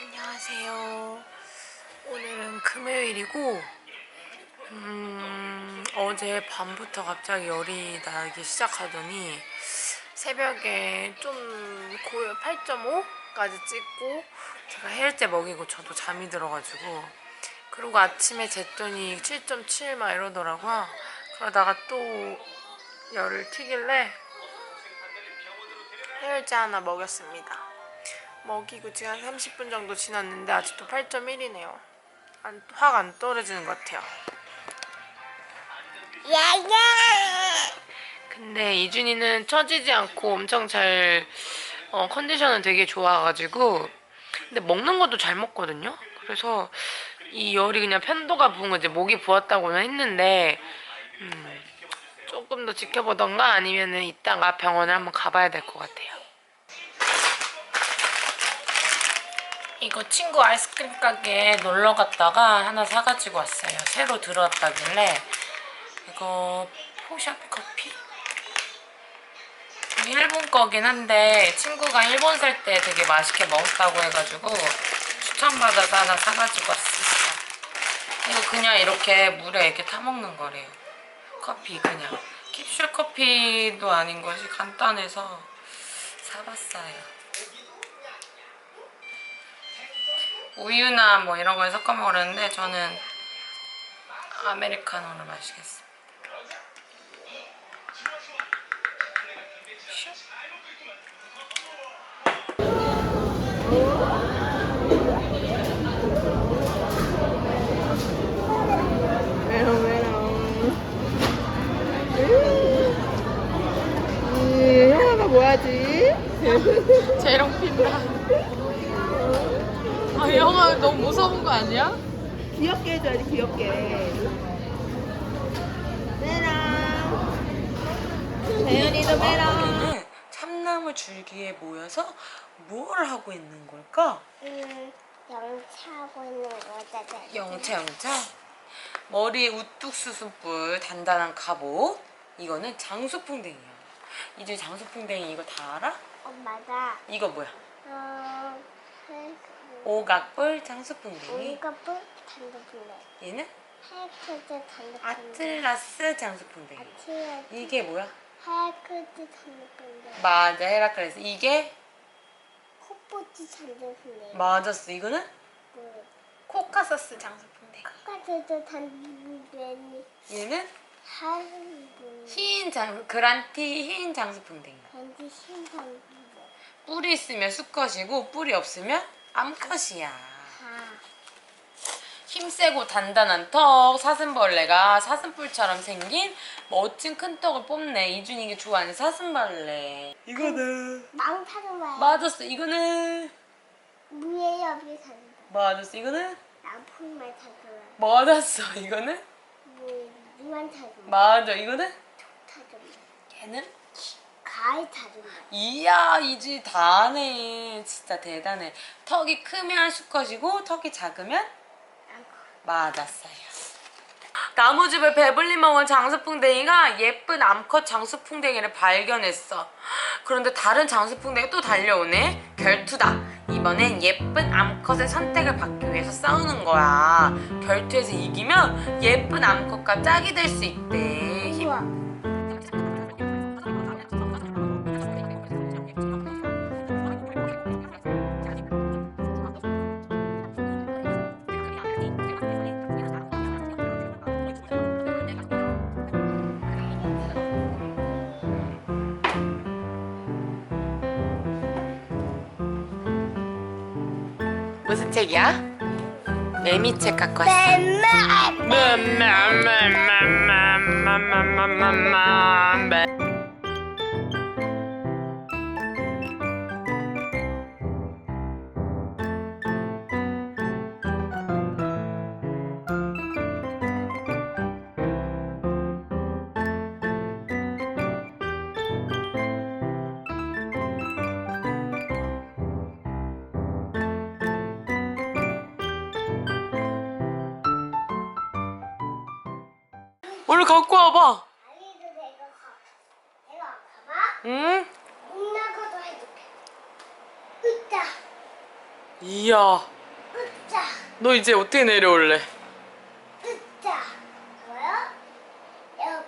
안녕하세요. 오늘은 금요일이고, 음, 어제 밤부터 갑자기 열이 나기 시작하더니 새벽에 좀 고요 8.5까지 찍고 제가 해일제 먹이고 저도 잠이 들어가지고 그리고 아침에 쟀더니 7.7 막 이러더라고요. 그러다가 또 열을 튀길래 해열제 하나 먹였습니다. 먹이고 지금 한 30분 정도 지났는데 아직도 8.1이네요. 확안 떨어지는 것 같아요. 근데 이준이는 처지지 않고 엄청 잘 어, 컨디션은 되게 좋아가지고 근데 먹는 것도 잘 먹거든요. 그래서 이 열이 그냥 편도가 부은 거지 목이 부었다고는 했는데 음, 조금 더 지켜보던가 아니면은 이따가 병원을 한번 가봐야 될 것 같아요. 이거 친구 아이스크림 가게에 놀러 갔다가 하나 사가지고 왔어요. 새로 들어왔다길래 이거 포샵 커피? 일본 거긴 한데 친구가 일본 살 때 되게 맛있게 먹었다고 해가지고 추천받아서 하나 사가지고 왔었어. 이거 그냥 이렇게 물에 이렇게 타먹는 거래요. 커피 그냥. 캡슐 커피도 아닌 것이 간단해서 사봤어요. 우유나 뭐 이런 거에 섞어 먹으려는데 저는 아메리카노를 마시겠습니다. 음? 재롱 핀다. 아, 영화 너무 무서운 거 아니야? 귀엽게 해줘야지 귀엽게. 메롱. 대현이도 메롱. 우리는 참나무 줄기에 모여서 뭘 하고 있는 걸까? 음, 영차하고 있는 거잖아. 영차 영차. 머리에 우뚝 수순뿔 단단한 갑옷. 이거는 장수풍뎅이야. 이제 장수풍뎅이 이거 다 알아? 엄마가 이거 뭐야? 어, 그, 오각뿔 장수풍뎅이. 우리가 뿔 단독인데. 얘는 하얗크드 단독인데. 아틀라스 장수풍뎅이. 아치에 이게 뭐야? 하얗크드 단독인데. 맞아 헤라클레스. 이게 콧보지 단독인데. 맞았어. 이거는 뭐, 코카서스 장수풍뎅이. 카드도 단독인데. 얘는 하얀. 흰 장, 그란티 흰 장수풍뎅이. 반지 신상인데. 뿔이 있으면 수컷이고 뿔이 없으면 암컷이야. 아, 힘세고 단단한 턱, 사슴벌레가 사슴뿔처럼 생긴 멋진 큰 떡을 뽑네. 이준이가 좋아하는 사슴벌레. 이거는 망타도 와요. 맞았어. 이거는 무예 옆에 사는 거. 맞았어. 이거는 나풀만 타도 맞았어. 이거는 뭐 무만 타도 맞아. 이거는 타도 얘는 가을 타도 이야 이지 다네. 진짜 대단해. 턱이 크면 수컷이고 턱이 작으면 맞았어요. 나무집에 배불리 먹은 장수풍뎅이가 예쁜 암컷 장수풍뎅이를 발견했어. 그런데 다른 장수풍뎅이가 또 달려오네. 결투다. 이번엔 예쁜 암컷의 선택을 받기 위해서 싸우는 거야. 결투에서 이기면 예쁜 암컷과 짝이 될 수 있대. 무슨 책이야? 매미책 갖고 왔어. 맨날 얼른 너 이제 어떻게 내려올래? 으짜. 뭐야? 야,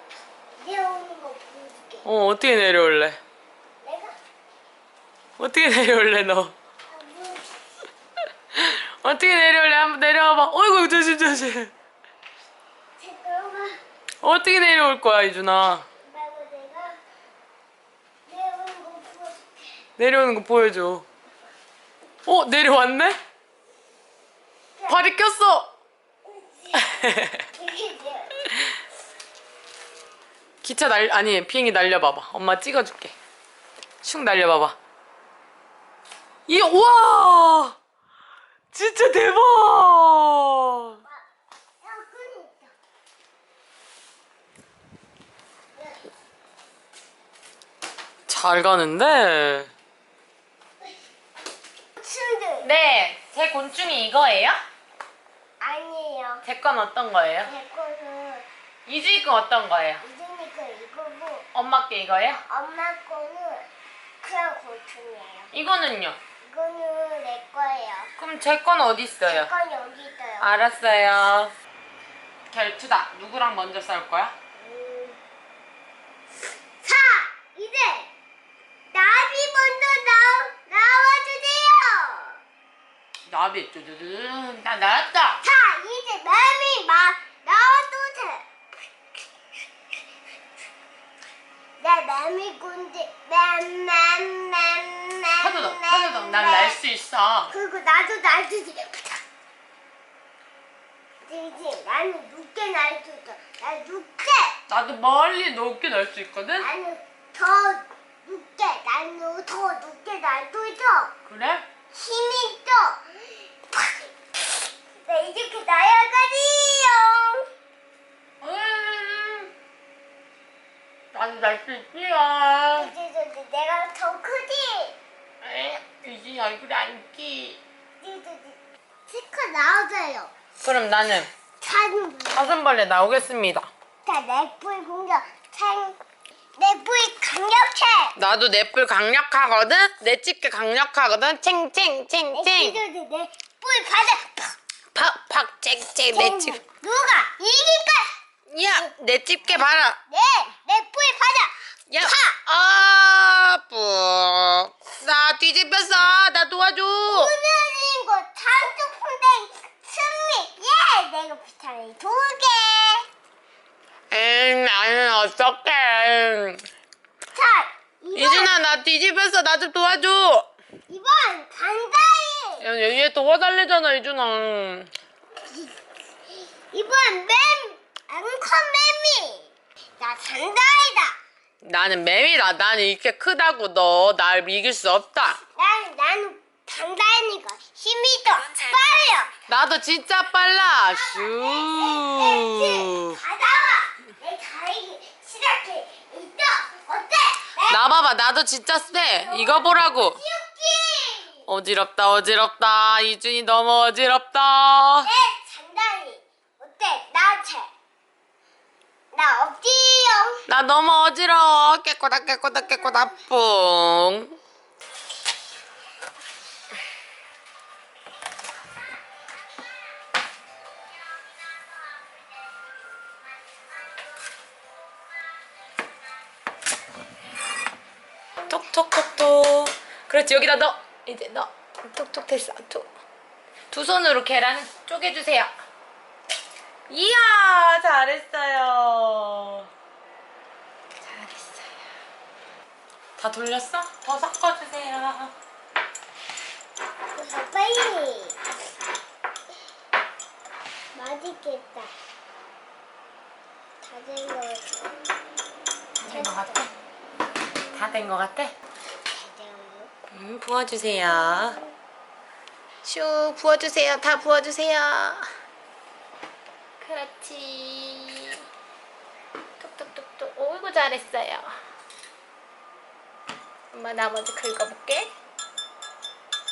내려오는 거 보여줄게. 어 어떻게 내려올래? 내가 어떻게 내려올래 너? 한번 어떻게 내려올래? 한번 내려와봐. 어이구 조심 조심. 잠깐만. 어떻게 내려올 거야 이준아? 말고 내가 내려오는 거 보여줄게. 내려오는 거 보여줘. 어 내려왔네? 발이 꼈어. 기차 날 아니 비행기 날려봐봐. 엄마 찍어줄게. 슉 날려봐봐. 이 우와 진짜 대박. 잘 가는데. 네, 제 곤충이 이거예요? 아니에요. 제 건 어떤 거예요? 내 거는 이주이 건 어떤 거예요? 이준이 거 이거고 엄마 게 이거예요? 엄마 거는 그냥 곤충이에요. 이거는요? 이거는 내 거예요. 그럼 제 건 어디 있어요? 건 여기 있어요. 알았어요. 결투다. 누구랑 먼저 싸울 거야? 음. 자, 이제 나비 먼저 나 나와주세요. 나비 뚜두두. 나 나왔다. 자, 이제 매미 마 나와주세요. 내 매미 군대 맴맴맴맴 파도덕, 파도덕. 난 날 수 있어. 그리고 나도 날주지. 이제 나는 높게 날수있어. 난 높게. 나도 멀리 높게 날 수 있거든? 나는 더 높게. 나는 더 높게 날수 있어. 그래? 힘이 있어. 나 이렇게 날아가리요. 음. 나도 날 수 있지요. 이제 저 내가 더 크지. 이제 얼굴이 안 끼. 스커 나오세요. 그럼 나는 사슴벌레 나오겠습니다. 자, 넷불 공격. 생 넷불 강력해. 나도 넷불 강력하거든? 내 집게 강력하거든? 챙챙챙챙. 넷불 받아. 팍팍 챙챙 내 집. 누가 이길까? 야, 내 집게 봐라. 네, 넷불 받아. 야, 아, 뿌. 나 뒤집혔어. 나 도와줘. 오늘인 거 단축 풍뎅 승리. 예, 내가 비타민 두 개. 엥, 나는 어떡해. 자, 이준아, 나 뒤집혔어. 나 좀 도와줘. 이번 단다이. 야, 얘 도와달래잖아, 이준아. 이번 맴 앵커 매미. 나 단다이다. 나는 매미다. 나는 이렇게 크다고 너 날 이길 수 없다. 난 나는 단다이니까 힘이 더 빨려. 나도 진짜 빨라. 네, 슈. 가다가 내 다리 시작해. 있다. 어때? 내나 봐봐. 나도 진짜 세. 이거 보라고. 키우기. 어지럽다, 어지럽다. 이준이 너무 어지럽다. 내 단다이. 어때? 나한테. 나 없지요. 나 너무 어지러워. 깨꼬다, 깨꼬다, 깨꼬다, 뿡. 톡톡톡톡. 그렇지, 여기다 넣어. 이제 넣어. 톡톡 됐어. 톡. 두 손으로 계란을 쪼개주세요. 이야, 잘했어요. 잘했어요. 다 돌렸어? 더 섞어주세요. 빨리. 맛있겠다. 다 된 거 같아. 된것 같아? 다된것 같아? 잘 되어요. 음, 부어주세요. 슉 부어주세요. 다 부어주세요. 그렇지. 톡톡톡톡. 오이고 잘했어요. 엄마 나머지 긁어볼게.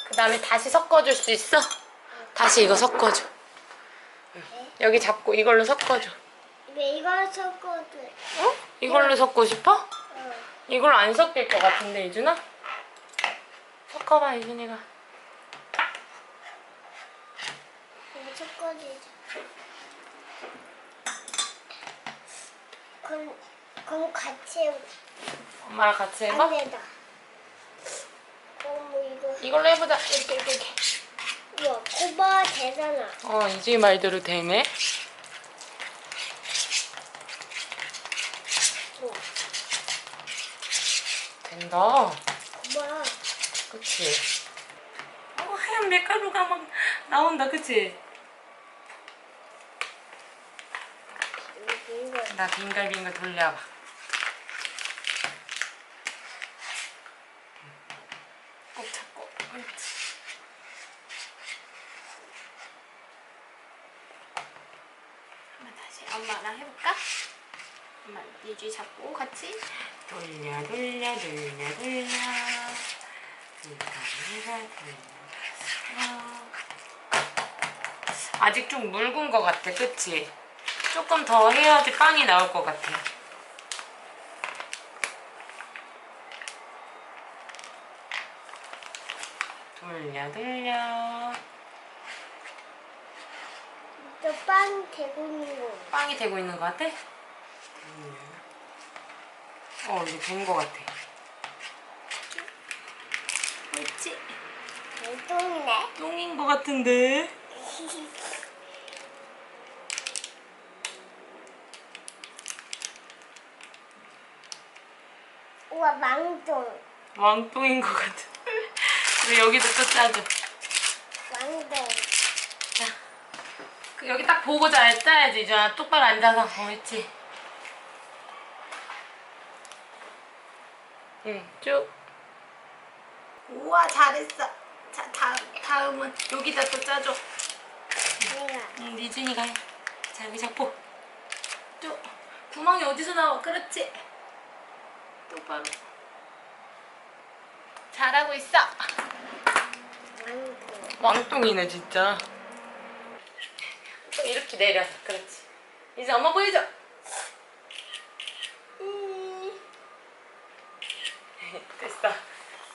그 다음에 다시 섞어줄 수 있어? 다시 이거 섞어줘. 응. 여기 잡고 이걸로 섞어줘. 근데 이거 섞어도. 어? 이걸로 섞고 싶어? 어. 이걸 안 섞일 것 같은데 이준아? 섞어봐 이준이가 섞어주자. 그럼, 그럼 같이 해보자. 엄마랑 같이 해봐. 안 된다. 그럼 뭐 이거, 이걸로 해보자. 이렇게 이렇게 이렇게. 이거 코바 되잖아. 어 이제 말대로 되네. 뭐, 된다. 코바. 그치? 어, 하얀 밀가루가 막 나온다, 그치? 나 빙글빙글 돌려봐. 꼭 잡고. 옳지. 한번 다시 엄마랑 해볼까? 엄마 니주 잡고 같이 돌려, 돌려, 돌려, 돌려. 돌려, 돌려. 아직 좀 묽은 것 같아, 그치? 조금 더 해야지 빵이 나올 것 같아. 돌려, 돌려. 저 빵 되고 있는 거. 빵이 되고 있는 것 같아? 어, 이제 된 것 같아. 옳지? 똥이네. 똥인 것 같은데? 망똥. 왕똥인 것 같아. 그리고 여기도 또 짜줘. 왕똥. 자, 그 여기 딱 보고 잘 짜야지. 이제 똑바로 앉아서. 어, 있지. 응, 쭉. 우와 잘했어 자 다음, 다음은 여기다 또 짜줘. 내가. 응, 니준이가 해. 자, 여기 잡고. 또 구멍이 어디서 나와 그렇지? 똑바로 잘하고 있어 왕똥. 왕똥이네, 진짜. 또 이렇게 내려서. 그렇지. 이제 엄마 보여줘. 음. 됐어.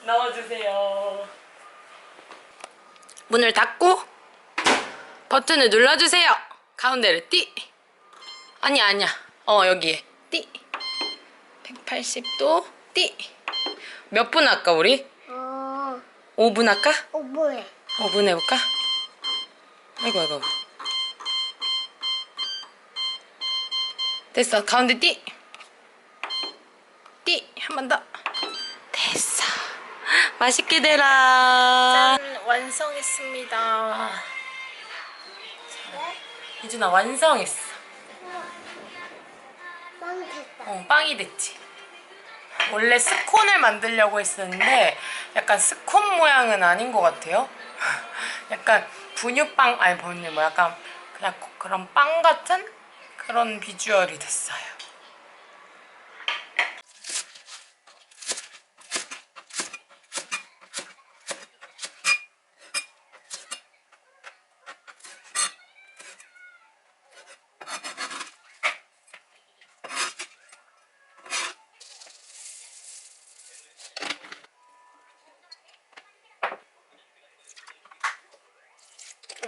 넣어주세요. 문을 닫고 버튼을 눌러주세요. 가운데를 띠. 아니야 아니야. 어 여기에 띠. 180도 띠. 몇분 할까 우리? 어, 5분 할까? 어, 뭐야? 5분 해볼까? 아이고 아이고 됐어 가운데 띠! 띠! 한 번 더 됐어 맛있게 되라 짠 완성했습니다 이준아 완성했어 빵 됐다. 어, 빵이 됐지. 원래 스콘을 만들려고 했었는데 약간 스콘 모양은 아닌 것 같아요. 약간 분유빵 아니 분유 뭐 약간 그냥 그런 빵 같은 그런 비주얼이 됐어요.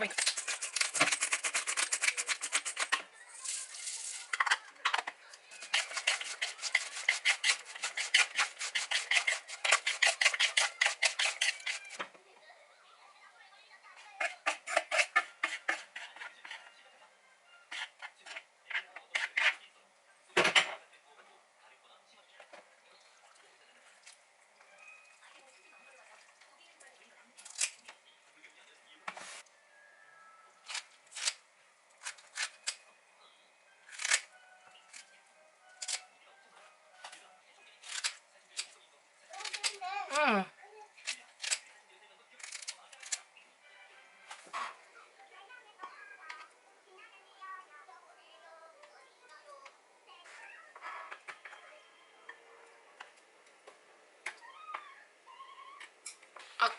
응.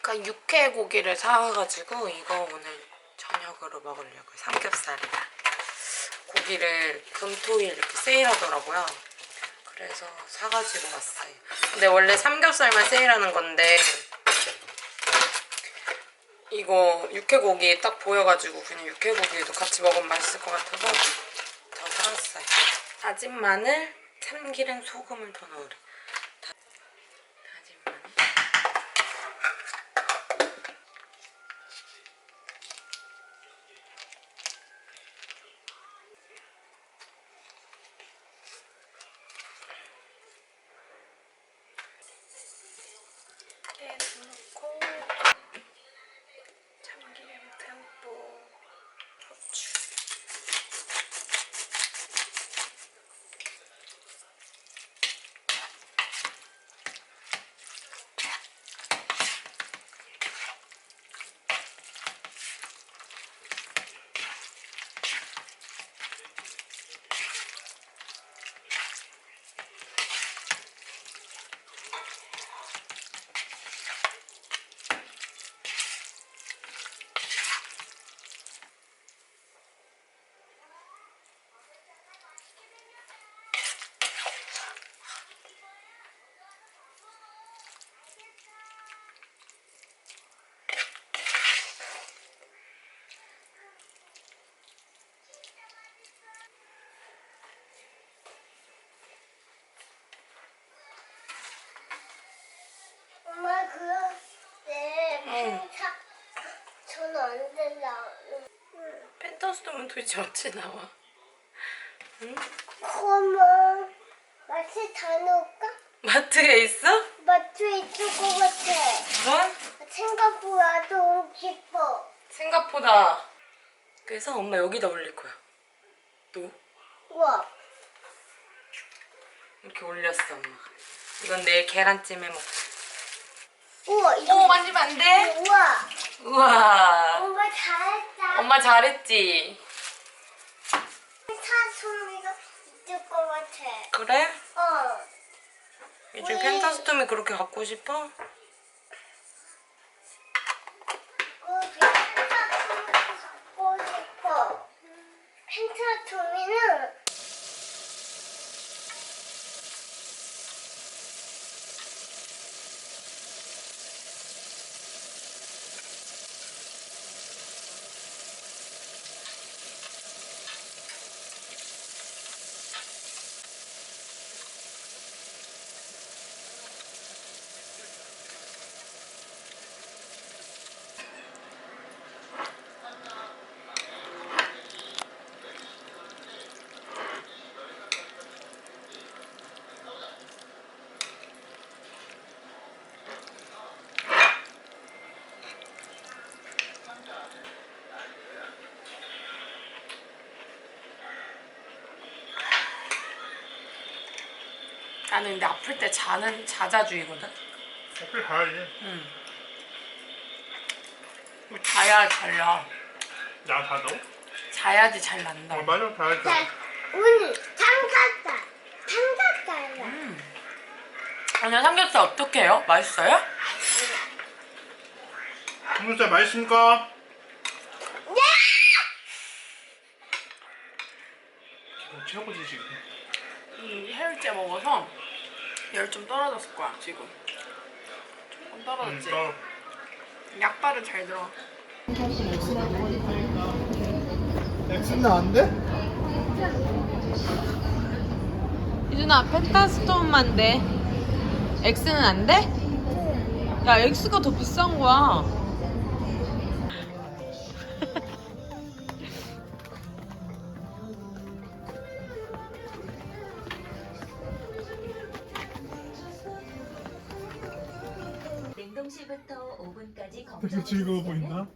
아까 육회 고기를 사와가지고 이거 오늘 저녁으로 먹으려고 삼겹살이랑 고기를 금토일 이렇게 세일하더라고요. 그래서 사가지고 왔어요. 근데 원래 삼겹살만 세일하는 건데 이거 육회고기 딱 보여가지고 그냥 육회고기도 같이 먹으면 맛있을 것 같아서 더 사왔어요. 다진 마늘, 참기름, 소금을 더 넣으래. 엄마 그때 응. 펜타 저는 언제 나 펜타스톰은 도대체 언제 나와? 그러면 마트 다녀올까? 마트에 있어? 마트에 있을 것 같아. 그럼? 생각보다 너무 깊어. 생각보다 그래서 엄마 여기다 올릴 거야 또 우와. 이렇게 올렸어 엄마가 이건 내일 계란찜에 먹 우와 이거. 오 만지면 안 돼? 우와. 우와 엄마 잘했다. 엄마 잘했지? 사소리가 있을 것 같아. 그래? 어. 요즘 왜? 펜타스톰이 그렇게 갖고 싶어? 거기 펜타토미 갖고 싶어. 펜타토미는 나는 근데 아플 때 자는 자자주의거든 어필 가야지. 응 자야 잘 나. 야, 가도? 자야지 잘 난다 어, 맞아, 가야지. 자, 오늘 장갑다. 장갑다야. 아니야 삼겹살 어떻게 해요? 맛있어요? 삼겹살 맛있습니까? 네! 기분 최고지, 지금. 이 해열제 먹어서 열 좀 떨어졌을 거야 지금 조금 응, 떨어졌지? 어. 약발은 잘 들어 엑스는 안 돼? 이준아 펜타스톤만 돼 X는 안 돼? 야 X가 더 비싼 거야 냉동실부터 오븐까지 되게 즐거워 보인다.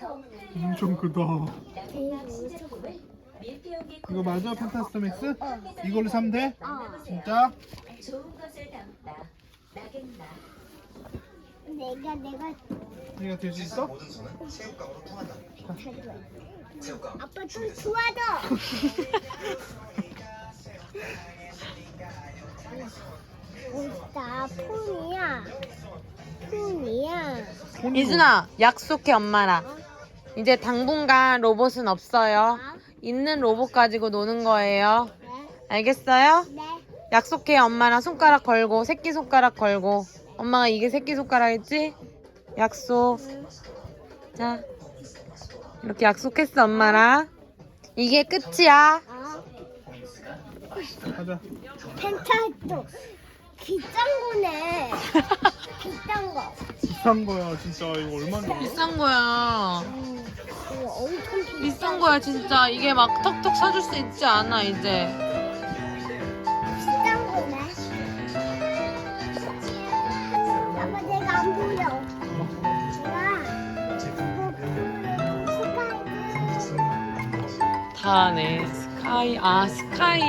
더 엄청 크다. 밀폐용기 이거 맞아, X? 이걸로 사면 돼? 만나보세요. 진짜? 좋은 것을 담다 낙앤나 내가 내가 이거 될수 있어? 아빠 좀 도와줘. 나 폰이야. 폰이야. 이준아 약속해 엄마랑 이제 당분간 로봇은 없어요 있는 로봇 가지고 노는 거예요 네. 알겠어요? 네. 약속해 엄마랑 손가락 걸고 새끼 손가락 걸고 엄마가 이게 새끼 손가락 했지? 약속. 자, 이렇게 약속했어, 엄마랑. 이게 끝이야. 아, 가자. 펜타도 비싼 거네. 비싼 거. 비싼 거야 진짜 이거 얼마냐? 비싼 거야. 음, 이거 엄청 비싼 비싼 거야, 진짜. 이게 막 턱턱 사줄 수 있지 않아, 이제. 비싼 거네. 아빠 내가 안 보여. 나 다네. 스카이, 아, 스카이.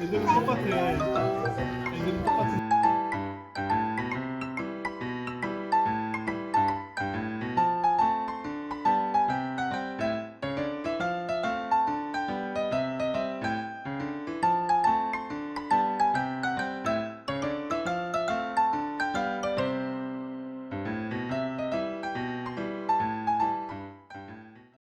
애들은 똑같아.